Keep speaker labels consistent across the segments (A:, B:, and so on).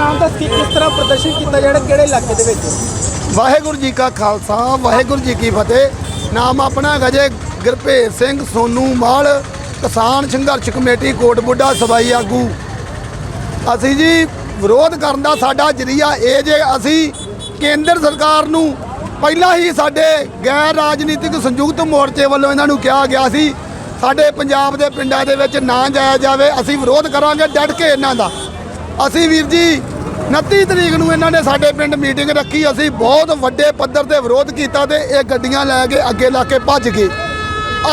A: ਨਾਮ ਦੱਸ ਕਿਸ ਤਰ੍ਹਾਂ ਪ੍ਰਦਰਸ਼ਨ ਕੀਤਾ ਜਾਣਾ, ਕਿਹੜੇ ਇਲਾਕੇ ਦੇ ਵਿੱਚ?
B: ਵਾਹਿਗੁਰੂ ਜੀ ਕਾ ਖਾਲਸਾ, ਵਾਹਿਗੁਰੂ ਜੀ ਕੀ ਫਤਿਹ। ਨਾਮ ਆਪਣਾ ਹੈਗਾ ਜੇ ਗੁਰਭੇਜ ਸਿੰਘ ਸੋਨੂ ਮਾਲ, ਕਿਸਾਨ ਸੰਘਰਸ਼ ਕਮੇਟੀ ਕੋਟ ਬੁੱਢਾ ਸਬਾਈ ਆਗੂ। ਅਸੀਂ ਜੀ ਵਿਰੋਧ ਕਰਨ ਦਾ ਸਾਡਾ ਜਰੀਆ ਇਹ ਜੇ ਅਸੀਂ ਕੇਂਦਰ ਸਰਕਾਰ ਨੂੰ ਪਹਿਲਾਂ ਹੀ ਸਾਡੇ ਗੈਰ ਰਾਜਨੀਤਿਕ ਸੰਯੁਕਤ ਮੋਰਚੇ ਵੱਲੋਂ ਇਹਨਾਂ ਨੂੰ ਕਿਹਾ ਗਿਆ ਸੀ, ਸਾਡੇ ਪੰਜਾਬ ਦੇ ਪਿੰਡਾਂ ਦੇ ਵਿੱਚ ਨਾ ਜਾਇਆ ਜਾਵੇ, ਅਸੀਂ ਵਿਰੋਧ ਕਰਾਂਗੇ ਡਟ ਕੇ ਇਹਨਾਂ ਦਾ। ਅਸੀਂ ਵੀਰ ਜੀ 29 ਤਰੀਕ ਨੂੰ ਇਹਨਾਂ ਨੇ ਸਾਡੇ ਪਿੰਡ ਮੀਟਿੰਗ ਰੱਖੀ ਅਸੀਂ ਬਹੁਤ ਵੱਡੇ ਪੱਧਰ ਤੇ ਵਿਰੋਧ ਕੀਤਾ ਤੇ ਇਹ ਗੱਡੀਆਂ ਲੈ ਕੇ ਅੱਗੇ ਲਾ ਕੇ ਭੱਜ ਗਏ।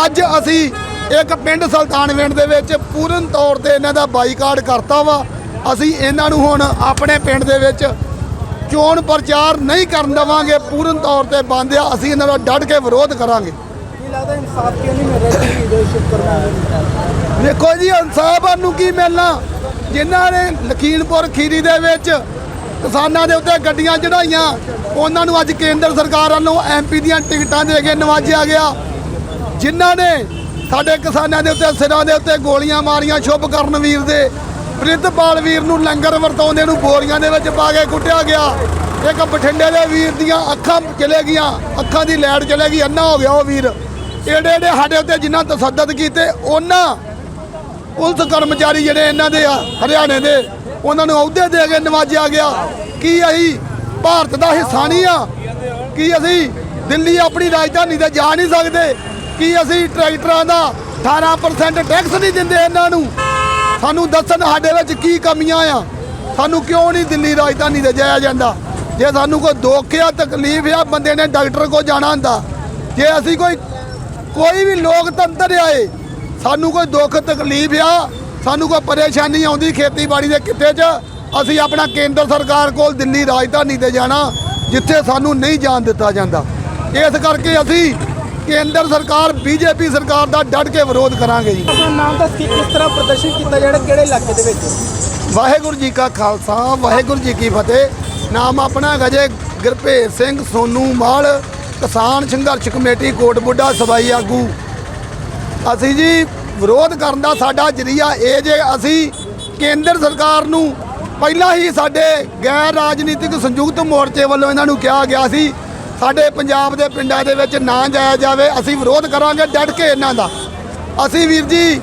B: ਅੱਜ ਅਸੀਂ ਇੱਕ ਪਿੰਡ ਸੁਲਤਾਨਵਿੰਡ ਦੇ ਵਿੱਚ ਪੂਰਨ ਤੌਰ ਤੇ ਇਹਨਾਂ ਦਾ ਬਾਈਕਾਟ ਕਰਤਾ ਵਾ। ਅਸੀਂ ਇਹਨਾਂ ਨੂੰ ਹੁਣ ਆਪਣੇ ਪਿੰਡ ਦੇ ਵਿੱਚ ਚੋਣ ਪ੍ਰਚਾਰ ਨਹੀਂ ਕਰਨ ਦੇਵਾਂਗੇ ਪੂਰਨ ਤੌਰ ਤੇ ਬੰਦ ਆ ਅਸੀਂ ਇਹਨਾਂ ਦਾ ਡਟ ਕੇ ਵਿਰੋਧ ਕਰਾਂਗੇ।
A: ਕੀ ਲੱਗਦਾ ਇਨਸਾਫ ਕਿਉਂ ਨਹੀਂ ਮਿਲ ਰਿਹਾ ਜੋ ਸ਼ੁਕਰਮਾਨ
B: ਵੇਖੋ ਜੀ ਇਨਸਾਫ ਨੂੰ ਕੀ ਮਿਲਣਾ? ਜਿਨ੍ਹਾਂ ਨੇ ਲਖੀਮਪੁਰ ਖੀਰੀ ਦੇ ਵਿੱਚ ਕਿਸਾਨਾਂ ਦੇ ਉੱਤੇ ਗੱਡੀਆਂ ਚੜਾਈਆਂ ਉਹਨਾਂ ਨੂੰ ਅੱਜ ਕੇਂਦਰ ਸਰਕਾਰ ਵੱਲੋਂ ਐਮਪੀ ਦੀਆਂ ਟਿਕਟਾਂ ਦੇ ਕੇ ਨਵਾਜਿਆ ਗਿਆ। ਜਿਨ੍ਹਾਂ ਨੇ ਸਾਡੇ ਕਿਸਾਨਾਂ ਦੇ ਉੱਤੇ ਸਿਰਾਂ ਦੇ ਉੱਤੇ ਗੋਲੀਆਂ ਮਾਰੀਆਂ ਸ਼ੁਭ ਕਰਨ ਵੀਰ ਦੇ, ਪ੍ਰਿਤਪਾਲ ਵੀਰ ਨੂੰ ਲੰਗਰ ਵਰਤਾਉਂਦੇ ਨੂੰ ਬੋਰੀਆਂ ਦੇ ਵਿੱਚ ਪਾ ਕੇ ਕੁੱਟਿਆ ਗਿਆ। ਇੱਕ ਬਠਿੰਡੇ ਦੇ ਵੀਰ ਦੀਆਂ ਅੱਖਾਂ ਚਲੇ ਗਈਆਂ, ਅੱਖਾਂ ਦੀ ਲੈੜ ਚਲੇ ਗਈ, ਅੰਨਾ ਹੋ ਗਿਆ ਉਹ ਵੀਰ। ਏਡੇ ਏਡੇ ਸਾਡੇ ਉੱਤੇ ਜਿਨ੍ਹਾਂ ਤਸੱਦਦ ਕੀਤੇ, ਉਹਨਾਂ ਪੁਲਿਸ ਕਰਮਚਾਰੀ ਜਿਹੜੇ ਇਹਨਾਂ ਦੇ ਆ, ਹਰਿਆਣੇ ਦੇ, ਉਹਨਾਂ ਨੂੰ ਅਹੁਦੇ ਦੇ ਕੇ ਨਵਾਜਿਆ ਗਿਆ। ਕੀ ਅਸੀਂ ਭਾਰਤ ਦਾ ਹਿੱਸਾ ਨਹੀਂ ਆ? ਕੀ ਅਸੀਂ ਦਿੱਲੀ ਆਪਣੀ ਰਾਜਧਾਨੀ ਤੇ ਜਾ ਨਹੀਂ ਸਕਦੇ? ਕੀ ਅਸੀਂ ਟਰੈਕਟਰਾਂ ਦਾ 18% ਟੈਕਸ ਨਹੀਂ ਦਿੰਦੇ ਇਹਨਾਂ ਨੂੰ? ਸਾਨੂੰ ਦੱਸਣ ਸਾਡੇ ਵਿੱਚ ਕੀ ਕਮੀਆਂ ਆ? ਸਾਨੂੰ ਕਿਉਂ ਨਹੀਂ ਦਿੱਲੀ ਰਾਜਧਾਨੀ ਤੇ ਜਾਇਆ ਜਾਂਦਾ? ਜੇ ਸਾਨੂੰ ਕੋਈ ਦੁੱਖ ਆ, ਤਕਲੀਫ ਆ, ਬੰਦੇ ਨੇ ਡਾਕਟਰ ਕੋਲ ਜਾਣਾ ਹੁੰਦਾ। ਜੇ ਅਸੀਂ ਕੋਈ ਕੋਈ ਵੀ ਲੋਕਤੰਤਰ ਆਏ ਸਾਨੂੰ ਕੋਈ ਦੁੱਖ ਤਕਲੀਫ ਆ ਸਾਨੂੰ ਕੋਈ ਪਰੇਸ਼ਾਨੀ ਆਉਂਦੀ ਖੇਤੀਬਾੜੀ ਦੇ ਕਿੱਤੇ 'ਚ ਅਸੀਂ ਆਪਣਾ ਕੇਂਦਰ ਸਰਕਾਰ ਕੋਲ ਦਿੱਲੀ ਰਾਜਧਾਨੀ ਤੇ ਜਾਣਾ ਜਿੱਥੇ ਸਾਨੂੰ ਨਹੀਂ ਜਾਣ ਦਿੱਤਾ ਜਾਂਦਾ। ਇਸ ਕਰਕੇ ਅਸੀਂ ਕੇਂਦਰ ਸਰਕਾਰ ਬੀਜੇਪੀ ਸਰਕਾਰ ਦਾ ਡਟ ਕੇ ਵਿਰੋਧ ਕਰਾਂਗੇ ਜੀ।
A: ਨਾਮ ਕੇ ਕਿਸ ਤਰ੍ਹਾਂ ਪ੍ਰਦਰਸ਼ਨ ਕੀਤਾ ਜਾਣਾ ਕਿਹੜੇ ਇਲਾਕੇ ਦੇ ਵਿੱਚ?
B: ਵਾਹਿਗੁਰੂ ਜੀ ਕਾ ਖਾਲਸਾ ਵਾਹਿਗੁਰੂ ਜੀ ਕੀ ਫਤਿਹ। ਨਾਮ ਆਪਣਾ ਹੈਗਾ ਜੇ ਗੁਰਭੇਜ ਸਿੰਘ ਸੋਨੂ ਮਾਲ ਕਿਸਾਨ ਸੰਘਰਸ਼ ਕਮੇਟੀ ਕੋਟ ਬੁੱਢਾ ਸਬਾਈ ਆਗੂ। ਅਸੀਂ ਜੀ ਵਿਰੋਧ ਕਰਨ ਦਾ ਸਾਡਾ ਜਰੀਆ ਇਹ ਜੇ ਅਸੀਂ ਕੇਂਦਰ ਸਰਕਾਰ ਨੂੰ ਪਹਿਲਾਂ ਹੀ ਸਾਡੇ ਗੈਰ ਰਾਜਨੀਤਿਕ ਸੰਯੁਕਤ ਮੋਰਚੇ ਵੱਲੋਂ ਇਹਨਾਂ ਨੂੰ ਕਿਹਾ ਗਿਆ ਸੀ, ਸਾਡੇ ਪੰਜਾਬ ਦੇ ਪਿੰਡਾਂ ਦੇ ਵਿੱਚ ਨਾ ਜਾਇਆ ਜਾਵੇ, ਅਸੀਂ ਵਿਰੋਧ ਕਰਾਂਗੇ ਡਟ ਕੇ ਇਹਨਾਂ ਦਾ। ਅਸੀਂ ਵੀਰ ਜੀ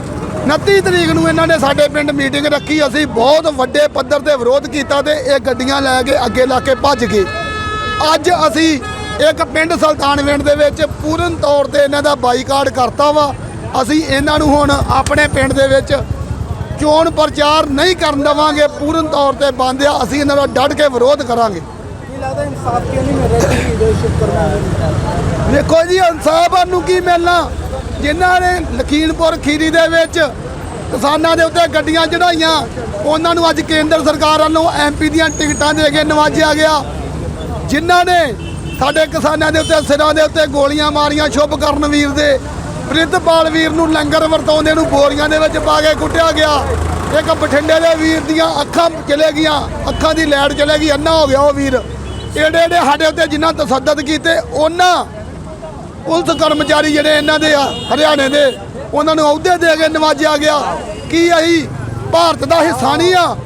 B: 29 ਤਰੀਕ ਨੂੰ ਇਹਨਾਂ ਨੇ ਸਾਡੇ ਪਿੰਡ ਮੀਟਿੰਗ ਰੱਖੀ, ਅਸੀਂ ਬਹੁਤ ਵੱਡੇ ਪੱਧਰ ਤੇ ਵਿਰੋਧ ਕੀਤਾ ਤੇ ਇਹ ਗੱਡੀਆਂ ਲੈ ਕੇ ਅੱਗੇ ਲਾ ਕੇ ਭੱਜ ਗਏ। ਅੱਜ ਅਸੀਂ ਇੱਕ ਪਿੰਡ ਸੁਲਤਾਨਵਿੰਡ ਦੇ ਵਿੱਚ ਪੂਰਨ ਤੌਰ ਤੇ ਇਹਨਾਂ ਦਾ ਬਾਈਕਾਟ ਕਰਤਾ ਵਾ ਅਸੀਂ ਇਹਨਾਂ ਨੂੰ ਹੁਣ ਆਪਣੇ ਪਿੰਡ ਦੇ ਵਿੱਚ ਚੋਣ ਪ੍ਰਚਾਰ ਨਹੀਂ ਕਰਨ ਦੇਵਾਂਗੇ ਪੂਰਨ ਤੌਰ ਤੇ ਬੰਦ ਆ ਅਸੀਂ ਇਹਨਾਂ ਦਾ ਡਟ ਕੇ ਵਿਰੋਧ ਕਰਾਂਗੇ।
A: ਕੀ ਲੱਗਦਾ ਇਨਸਾਫ ਕਿਉਂ ਨਹੀਂ ਮਿਲ ਰਿਹਾ ਜੀ ਜੋ ਸ਼ੁਕਰਮਾਨ
B: ਵੇਖੋ ਜੀ ਇਨਸਾਫ ਨੂੰ ਕੀ ਮਿਲਣਾ? ਜਿਨ੍ਹਾਂ ਨੇ ਲਖੀਮਪੁਰ ਖੀਰੀ ਦੇ ਵਿੱਚ ਕਿਸਾਨਾਂ ਦੇ ਉੱਤੇ ਗੱਡੀਆਂ ਚੜਾਈਆਂ ਉਹਨਾਂ ਨੂੰ ਅੱਜ ਕੇਂਦਰ ਸਰਕਾਰ ਵੱਲੋਂ ਐਮਪੀ ਦੀਆਂ ਟਿਕਟਾਂ ਦੇ ਕੇ ਨਵਾਜਿਆ ਗਿਆ। ਜਿਨ੍ਹਾਂ ਨੇ ਸਾਡੇ ਕਿਸਾਨਾਂ ਦੇ ਉੱਤੇ ਸਿਰਾਂ ਦੇ ਉੱਤੇ ਗੋਲੀਆਂ ਮਾਰੀਆਂ ਸ਼ੁਭ ਕਰਨ ਵੀਰ ਦੇ ਪ੍ਰਿਤਪਾਲ ਵੀਰ ਨੂੰ ਲੰਗਰ ਵਰਤਾਉਂਦੇ ਨੂੰ ਬੋਰੀਆਂ ਦੇ ਵਿੱਚ ਪਾ ਕੇ ਕੁੱਟਿਆ ਗਿਆ। ਇੱਕ ਬਠਿੰਡੇ ਦੇ ਵੀਰ ਦੀਆਂ ਅੱਖਾਂ ਚਲੇ ਗਈਆਂ। ਅੱਖਾਂ ਦੀ ਲੈਟ ਚਲੇ ਗਈ। ਅੰਨਾ ਹੋ ਗਿਆ ਉਹ ਵੀਰ। ਏਡੇ ਏਡੇ ਸਾਡੇ ਉੱਤੇ ਜਿਨ੍ਹਾਂ ਤਸੱਦਦ ਕੀਤੇ, ਉਹਨਾਂ ਪੁਲਿਸ ਕਰਮਚਾਰੀ ਜਿਹੜੇ ਇਹਨਾਂ ਦੇ ਆ, ਹਰਿਆਣੇ ਦੇ, ਉਹਨਾਂ ਨੂੰ ਅਹੁਦੇ ਦੇ ਕੇ ਨਵਾਜਿਆ ਗਿਆ। ਕੀ ਅਸੀਂ ਭਾਰਤ ਦਾ ਹਿੱਸਾ ਨਹੀਂ ਆ?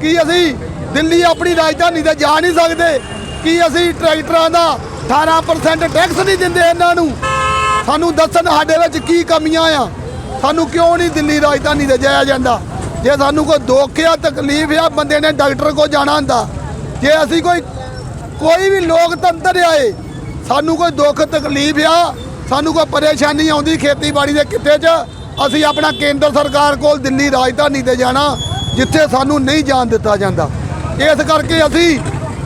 B: ਕੀ ਅਸੀਂ ਦਿੱਲੀ ਆਪਣੀ ਰਾਜਧਾਨੀ ਤੇ ਜਾ ਨਹੀਂ ਸਕਦੇ? ਕੀ ਅਸੀਂ ਟਰੈਕਟਰਾਂ ਦਾ 18% ਟੈਕਸ ਨਹੀਂ ਦਿੰਦੇ ਇਹਨਾਂ ਨੂੰ? ਸਾਨੂੰ ਦੱਸਣ ਸਾਡੇ ਵਿੱਚ ਕੀ ਕਮੀਆਂ ਆ? ਸਾਨੂੰ ਕਿਉਂ ਨਹੀਂ ਦਿੱਲੀ ਰਾਜਧਾਨੀ ਤੇ ਜਾਇਆ ਜਾਂਦਾ? ਜੇ ਸਾਨੂੰ ਕੋਈ ਦੁੱਖ ਆ, ਤਕਲੀਫ ਆ, ਬੰਦੇ ਨੇ ਡਾਕਟਰ ਕੋਲ ਜਾਣਾ ਹੁੰਦਾ। ਜੇ ਅਸੀਂ ਕੋਈ ਕੋਈ ਵੀ ਲੋਕਤੰਤਰ ਆਏ, ਸਾਨੂੰ ਕੋਈ ਦੁੱਖ, ਤਕਲੀਫ ਆ, ਸਾਨੂੰ ਕੋਈ ਪਰੇਸ਼ਾਨੀ ਆਉਂਦੀ ਖੇਤੀਬਾੜੀ ਦੇ ਕਿੱਤੇ 'ਚ, ਅਸੀਂ ਆਪਣਾ ਕੇਂਦਰ ਸਰਕਾਰ ਕੋਲ ਦਿੱਲੀ ਰਾਜਧਾਨੀ ਤੇ ਜਾਣਾ, ਜਿੱਥੇ ਸਾਨੂੰ ਨਹੀਂ ਜਾਣ ਦਿੱਤਾ ਜਾਂਦਾ। ਇਸ ਕਰਕੇ ਅਸੀਂ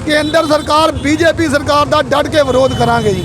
B: ਕੇਂਦਰ ਸਰਕਾਰ, ਬੀਜੇਪੀ ਸਰਕਾਰ ਦਾ ਡਟ ਕੇ ਵਿਰੋਧ ਕਰਾਂਗੇ ਜੀ।